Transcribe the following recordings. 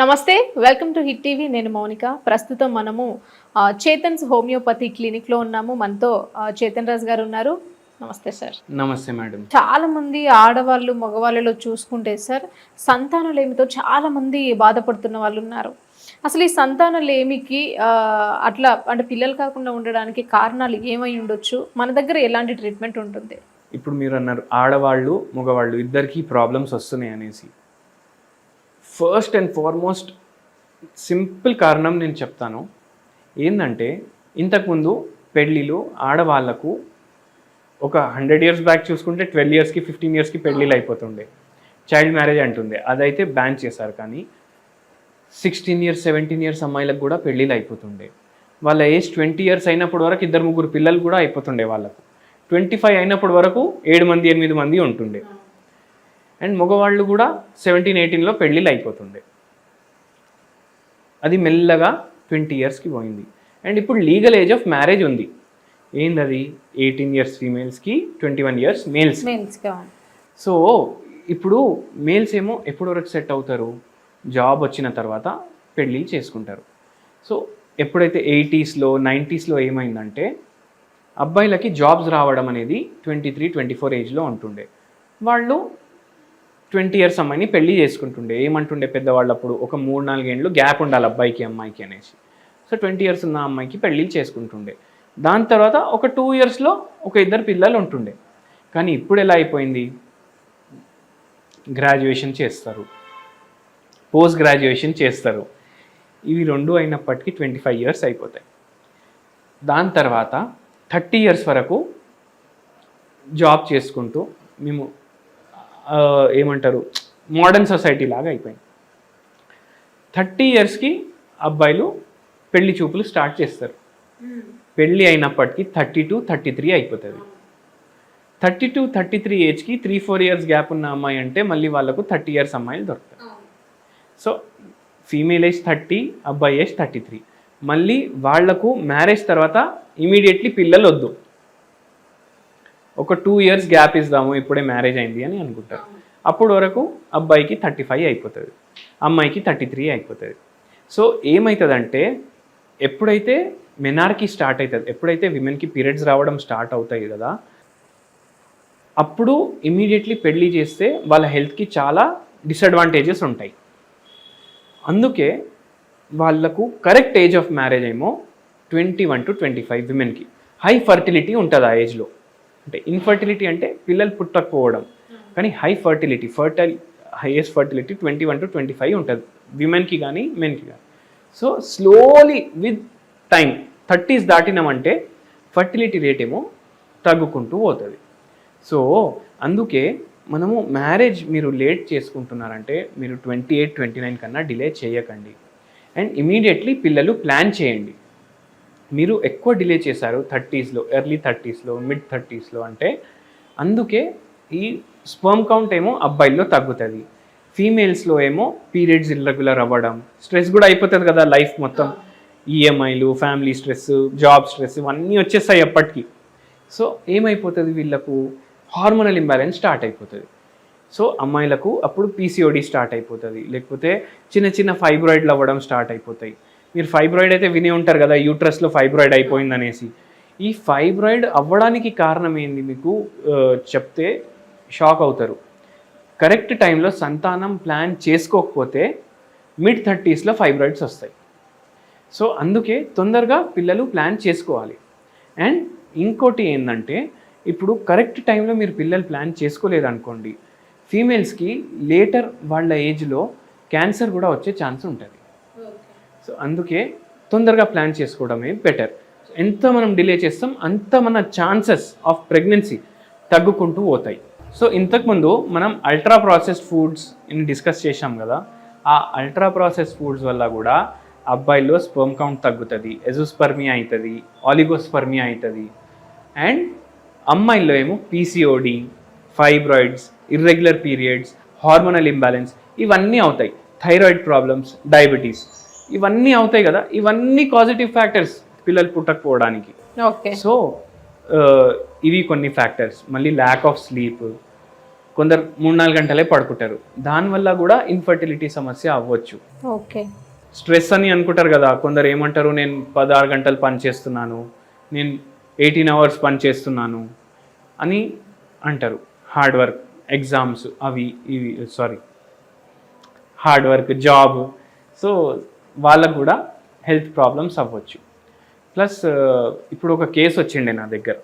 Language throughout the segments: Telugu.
నమస్తే వెల్కమ్ టు హిట్ టీవీ. నేను మౌనిక. ప్రస్తుతం మనము చేతన్స్ హోమియోపతి క్లినిక్లో ఉన్నాము. మనతో చేతన్ రాజు గారు ఉన్నారు. నమస్తే సార్. నమస్తే మేడం. చాలా మంది ఆడవాళ్ళు మగవాళ్ళలో చూసుకుంటే సార్ సంతానలేమితో చాలా మంది బాధపడుతున్న వాళ్ళు ఉన్నారు. అసలు ఈ సంతానలేమికి అట్లా అంటే పిల్లలు కాకుండా ఉండడానికి కారణాలు ఏమై ఉండొచ్చు? మన దగ్గర ఎలాంటి ట్రీట్మెంట్ ఉంటుంది? ఇప్పుడు మీరు అన్నారు ఆడవాళ్ళు మగవాళ్ళు ఇద్దరికి ప్రాబ్లమ్స్ వస్తున్నాయి అనేసి. ఫస్ట్ అండ్ ఫార్మోస్ట్ సింపుల్ కారణం నేను చెప్తాను. ఏంటంటే ఇంతకుముందు పెళ్ళిళ్ళు ఆడవాళ్ళకు ఒక హండ్రెడ్ ఇయర్స్ బ్యాక్ చూసుకుంటే ట్వెల్వ్ ఇయర్స్కి ఫిఫ్టీన్ ఇయర్స్కి పెళ్ళిళ్ళు అయిపోతుండే. చైల్డ్ మ్యారేజ్ అంటుండే. అదైతే బ్యాన్ చేశారు కానీ సిక్స్టీన్ ఇయర్స్ సెవెంటీన్ ఇయర్స్ అమ్మాయిలకు కూడా పెళ్ళిళ్ళు అయిపోతుండే. వాళ్ళ ఏజ్ ట్వంటీ ఇయర్స్ అయినప్పటి వరకు ఇద్దరు ముగ్గురు పిల్లలు కూడా అయిపోతుండే వాళ్ళకు. ట్వంటీ ఫైవ్ అయినప్పటి వరకు ఏడు మంది ఎనిమిది మంది ఉంటుండే. అండ్ మగవాళ్ళు కూడా సెవెంటీన్ ఎయిటీన్లో పెళ్ళిళ్ళు అయిపోతుండే. అది మెల్లగా ట్వంటీ ఇయర్స్కి పోయింది. అండ్ ఇప్పుడు లీగల్ ఏజ్ ఆఫ్ మ్యారేజ్ ఉంది. ఏందది? Eighteen years ఫీమేల్స్కి twenty one years males so ఇప్పుడు మేల్స్ ఏమో ఎప్పటి వరకు సెట్ అవుతారు? జాబ్ వచ్చిన తర్వాత పెళ్ళి చేసుకుంటారు. సో ఎప్పుడైతే ఎయిటీస్లో నైంటీస్లో ఏమైందంటే అబ్బాయిలకి జాబ్స్ రావడం అనేది ట్వంటీ త్రీ ట్వంటీ ఫోర్ ఏజ్లో ఉంటుండే. వాళ్ళు ట్వంటీ ఇయర్స్ అమ్మాయిని పెళ్ళి చేసుకుంటుండే. ఏమంటుండే పెద్దవాళ్ళు అప్పుడు ఒక మూడు నాలుగేండ్లు గ్యాప్ ఉండాలి అబ్బాయికి అమ్మాయికి అనేసి. సో ట్వంటీ ఇయర్స్ ఉన్న అమ్మాయికి పెళ్ళి చేసుకుంటుండే. దాని తర్వాత ఒక టూ ఇయర్స్లో ఒక ఇద్దరు పిల్లలు ఉంటుండే. కానీ ఇప్పుడు ఎలా అయిపోయింది? గ్రాడ్యుయేషన్ చేస్తారు. పోస్ట్ గ్రాడ్యుయేషన్ చేస్తారు. ఇవి రెండు అయినప్పటికీ ట్వంటీ ఫైవ్ ఇయర్స్ అయిపోతాయి. దాని తర్వాత థర్టీ ఇయర్స్ వరకు జాబ్ చేసుకుంటూ మేము ఏమంటారు మోడర్న్ సొసైటీ లాగా అయిపోయింది. థర్టీ ఇయర్స్కి అబ్బాయిలు పెళ్ళి చూపులు స్టార్ట్ చేస్తారు. పెళ్ళి అయినప్పటికీ థర్టీ టు థర్టీ త్రీ అయిపోతుంది. థర్టీ టు థర్టీ త్రీ ఏజ్కి త్రీ ఫోర్ ఇయర్స్ గ్యాప్ ఉన్న అమ్మాయి అంటే మళ్ళీ వాళ్ళకు థర్టీ ఇయర్స్ అమ్మాయిలు దొరుకుతారు సో ఫీమేల్ ఏజ్ థర్టీ అబ్బాయి ఏజ్ థర్టీ త్రీ. మళ్ళీ వాళ్ళకు మ్యారేజ్ తర్వాత ఇమీడియట్లీ పిల్లలు వద్దు ఒక టూ ఇయర్స్ గ్యాప్ ఇద్దాము ఇప్పుడే మ్యారేజ్ అయింది అని అనుకుంటారు అప్పుడు వరకు అబ్బాయికి థర్టీ ఫైవ్ అయిపోతుంది అమ్మాయికి థర్టీ త్రీ అయిపోతుంది. సో ఏమవుతుందంటే ఎప్పుడైతే మెనార్కి స్టార్ట్ అవుతుంది ఎప్పుడైతే విమెన్కి పీరియడ్స్ రావడం స్టార్ట్ అవుతాయి కదా అప్పుడు ఇమీడియట్లీ పెళ్ళి చేస్తే వాళ్ళ హెల్త్కి చాలా డిసడ్వాంటేజెస్ ఉంటాయి. అందుకే వాళ్ళకు కరెక్ట్ ఏజ్ ఆఫ్ మ్యారేజ్ ఏమో twenty one to twenty five విమెన్కి high fertility ఉంటుంది ఆ ఏజ్లో అంటే ఇన్ఫర్టిలిటీ అంటే పిల్లలు పుట్టకపోవడం. కానీ high fertility fertile highest fertility twenty one to twenty five ఉంటుంది విమెన్కి కానీ మెన్కి కానీ so slowly with time thirties దాటినామంటే fertility rate ఏమో తగ్గుకుంటూ పోతుంది. సో అందుకే మనము మ్యారేజ్ మీరు లేట్ చేసుకుంటున్నారంటే మీరు ట్వంటీ ఎయిట్ ట్వంటీ నైన్ కన్నా డిలే చేయకండి. అండ్ ఇమీడియట్లీ పిల్లలు ప్లాన్ చేయండి. మీరు ఎక్కువ డిలే చేశారు థర్టీస్లో ఎర్లీ థర్టీస్లో మిడ్ థర్టీస్లో అంటే అందుకే ఈ స్పర్మ్ కౌంట్ ఏమో అబ్బాయిల్లో తగ్గుతుంది. ఫీమేల్స్లో ఏమో పీరియడ్స్ ఇర్రెగ్యులర్ అవ్వడం స్ట్రెస్ కూడా అయిపోతుంది కదా లైఫ్ మొత్తం. ఈఎంఐలు ఫ్యామిలీ స్ట్రెస్ జాబ్ స్ట్రెస్ ఇవన్నీ వచ్చేస్తాయి ఎప్పటికీ. సో ఏమైపోతుంది వీళ్ళకు? హార్మోనల్ ఇంబ్యాలెన్స్ స్టార్ట్ అయిపోతుంది. సో అమ్మాయిలకు అప్పుడు పీసీఓడి స్టార్ట్ అయిపోతుంది. లేకపోతే చిన్న చిన్న ఫైబ్రాయిడ్లు అవ్వడం స్టార్ట్ అయిపోతాయి. మీరు ఫైబ్రాయిడ్ అయితే విని ఉంటారు కదా యూట్రస్లో ఫైబ్రాయిడ్ అయిపోయింది అనేసి ఈ ఫైబ్రాయిడ్ అవ్వడానికి కారణం ఏంది మీకు? చెప్తే షాక్ అవుతారు. కరెక్ట్ టైంలో సంతానం ప్లాన్ చేసుకోకపోతే మిడ్ థర్టీస్లో ఫైబ్రాయిడ్స్ వస్తాయి. సో అందుకే తొందరగా పిల్లలు ప్లాన్ చేసుకోవాలి. అండ్ ఇంకోటి ఏంటంటే ఇప్పుడు కరెక్ట్ టైంలో మీరు పిల్లలు ప్లాన్ చేసుకోలేదనుకోండి ఫీమేల్స్కి లేటర్ వాళ్ళ ఏజ్లో క్యాన్సర్ కూడా వచ్చే ఛాన్స్ ఉంటుంది. సో అందుకే తొందరగా ప్లాన్ చేసుకోవడమే బెటర్ ఎంత మనం డిలే చేస్తాం అంత మన ఛాన్సెస్ ఆఫ్ ప్రెగ్నెన్సీ తగ్గుకుంటూ పోతాయి. సో ఇంతకుముందు మనం అల్ట్రా ప్రాసెస్డ్ ఫుడ్స్ డిస్కస్ చేశాం కదా ఆ అల్ట్రా ప్రాసెస్ ఫుడ్స్ వల్ల కూడా అబ్బాయిలో స్పర్మ్ కౌంట్ తగ్గుతుంది ఎజోస్పర్మియా అవుతుంది ఆలిగోస్పర్మియా అవుతుంది అండ్ అమ్మాయిల్లో ఏమో PCOD fibroids irregular periods hormonal imbalance ఇవన్నీ అవుతాయి. థైరాయిడ్ ప్రాబ్లమ్స్ డయాబెటీస్ ఇవన్నీ అవుతాయి కదా ఇవన్నీ పాజిటివ్ ఫ్యాక్టర్స్ పిల్లలు పుట్టకపోవడానికి. ఓకే. సో ఇవి కొన్ని ఫ్యాక్టర్స్ మళ్ళీ ల్యాక్ ఆఫ్ స్లీప్ కొందరు మూడు నాలుగు గంటలే పడుకుంటారు. దానివల్ల కూడా ఇన్ఫర్టిలిటీ సమస్య అవ్వచ్చు. ఓకే. స్ట్రెస్ అని అనుకుంటారు కదా కొందరు ఏమంటారు నేను పదహారు గంటలు పని చేస్తున్నాను నేను ఎయిటీన్ అవర్స్ పని చేస్తున్నాను అని అంటారు. హార్డ్ వర్క్ ఎగ్జామ్స్ అవి ఇవి sorry hard work job so వాళ్ళకు కూడా హెల్త్ ప్రాబ్లమ్స్ అవ్వచ్చు. ప్లస్ ఇప్పుడు ఒక కేసు వచ్చిండే నా దగ్గర.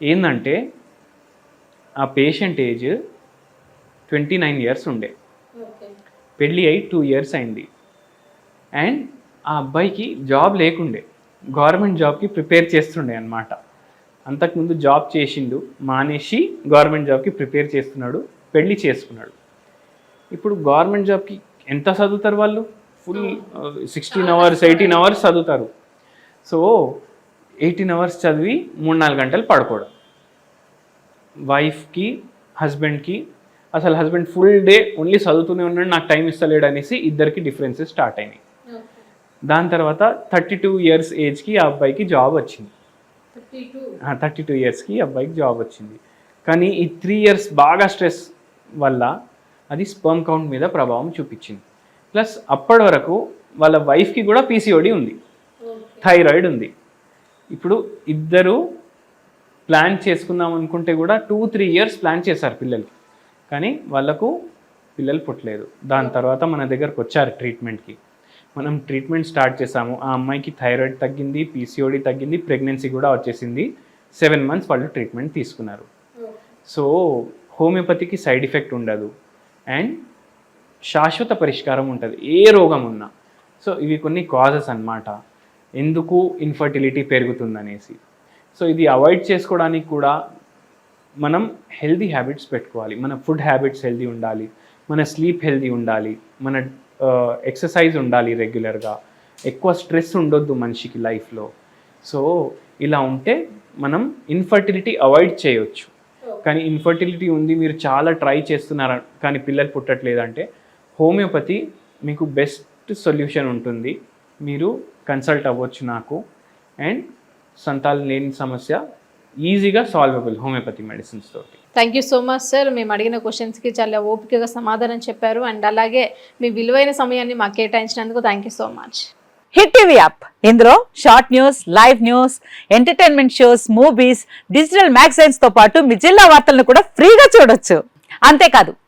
ఏంటంటే ఆ patient age twenty nine years ఉండే. పెళ్ళి అయి టూ ఇయర్స్ అయింది. అండ్ ఆ అబ్బాయికి జాబ్ లేకుండే. గవర్నమెంట్ జాబ్కి ప్రిపేర్ చేస్తుండే అనమాట అంతకుముందు జాబ్ చేసిండు మానేసి గవర్నమెంట్ జాబ్కి ప్రిపేర్ చేస్తున్నాడు పెళ్ళి చేసుకున్నాడు. ఇప్పుడు గవర్నమెంట్ జాబ్కి ఎంత చదువుతారు వాళ్ళు? Full sixteen hours eighteen hours చదువుతారు. సో ఎయిటీన్ అవర్స్ చదివి మూడు నాలుగు గంటలు పడుకోవడం. వైఫ్కి హస్బెండ్కి అసలు హస్బెండ్ ఫుల్ డే ఓన్లీ చదువుతూనే ఉన్నాడు నాకు టైం ఇస్తలేడు అనేసి ఇద్దరికి డిఫరెన్సెస్ స్టార్ట్ అయినాయి. దాని తర్వాత థర్టీ టూ ఇయర్స్ ఏజ్కి ఆ అబ్బాయికి జాబ్ వచ్చింది. థర్టీ టూ ఇయర్స్కి అబ్బాయికి జాబ్ వచ్చింది. కానీ ఈ త్రీ ఇయర్స్ బాగా స్ట్రెస్ వల్ల అది స్పర్మ్ కౌంట్ మీద ప్రభావం చూపించింది. ప్లస్ అప్పటి వరకు వాళ్ళ వైఫ్కి కూడా పీసీఓడి ఉంది. థైరాయిడ్ ఉంది. ఇప్పుడు ఇద్దరు ప్లాన్ చేసుకుందాం అనుకుంటే కూడా టూ త్రీ ఇయర్స్ ప్లాన్ చేశారు పిల్లలకి. కానీ వాళ్ళకు పిల్లలు పుట్టలేదు. దాని తర్వాత మన దగ్గరకు వచ్చారు ట్రీట్మెంట్కి మనం ట్రీట్మెంట్ స్టార్ట్ చేసాము ఆ అమ్మాయికి థైరాయిడ్ తగ్గింది పీసీఓడి తగ్గింది ప్రెగ్నెన్సీ కూడా వచ్చేసింది. సెవెన్ మంత్స్ వాళ్ళు ట్రీట్మెంట్ తీసుకున్నారు. సో హోమియోపతికి సైడ్ ఎఫెక్ట్ ఉండదు. అండ్ శాశ్వత పరిష్కారం ఉంటుంది. ఏ రోగం ఉన్నా. సో ఇవి కొన్ని కాజెస్ అన్నమాట. ఎందుకు ఇన్ఫర్టిలిటీ పెరుగుతుందనేసి. సో ఇది అవాయిడ్ చేసుకోవడానికి కూడా మనం హెల్దీ హ్యాబిట్స్ పెట్టుకోవాలి. మన ఫుడ్ హ్యాబిట్స్ హెల్దీ ఉండాలి. మన స్లీప్ హెల్దీ ఉండాలి. మన ఎక్సర్సైజ్ ఉండాలి రెగ్యులర్గా ఎక్కువ స్ట్రెస్ ఉండొద్దు మనిషికి లైఫ్లో. సో ఇలా ఉంటే మనం ఇన్ఫర్టిలిటీ అవాయిడ్ చేయొచ్చు. కానీ ఇన్ఫర్టిలిటీ ఉంది మీరు చాలా ట్రై చేస్తున్నారు కానీ పిల్లలు పుట్టట్లేదంటే హోమియోపతి మీకు బెస్ట్ సొల్యూషన్ ఉంటుంది. మీరు కన్సల్ట్ అవ్వచ్చు నాకు. అండ్ సంతానం లేని సమస్య ఈజీగా సాల్వబుల్ హోమియోపతి మెడిసిన్స్ తోటి. Thank you so much sir మేము అడిగిన క్వశ్చన్స్కి చాలా ఓపికగా సమాధానం చెప్పారు. అండ్ అలాగే మీ విలువైన సమయాన్ని మాకు కేటాయించినందుకు thank you so much hit TV app ఇందులో short news live news entertainment shows movies digital మ్యాగజైన్స్తో పాటు మీ జిల్లా వార్తలను కూడా ఫ్రీగా చూడొచ్చు. అంతేకాదు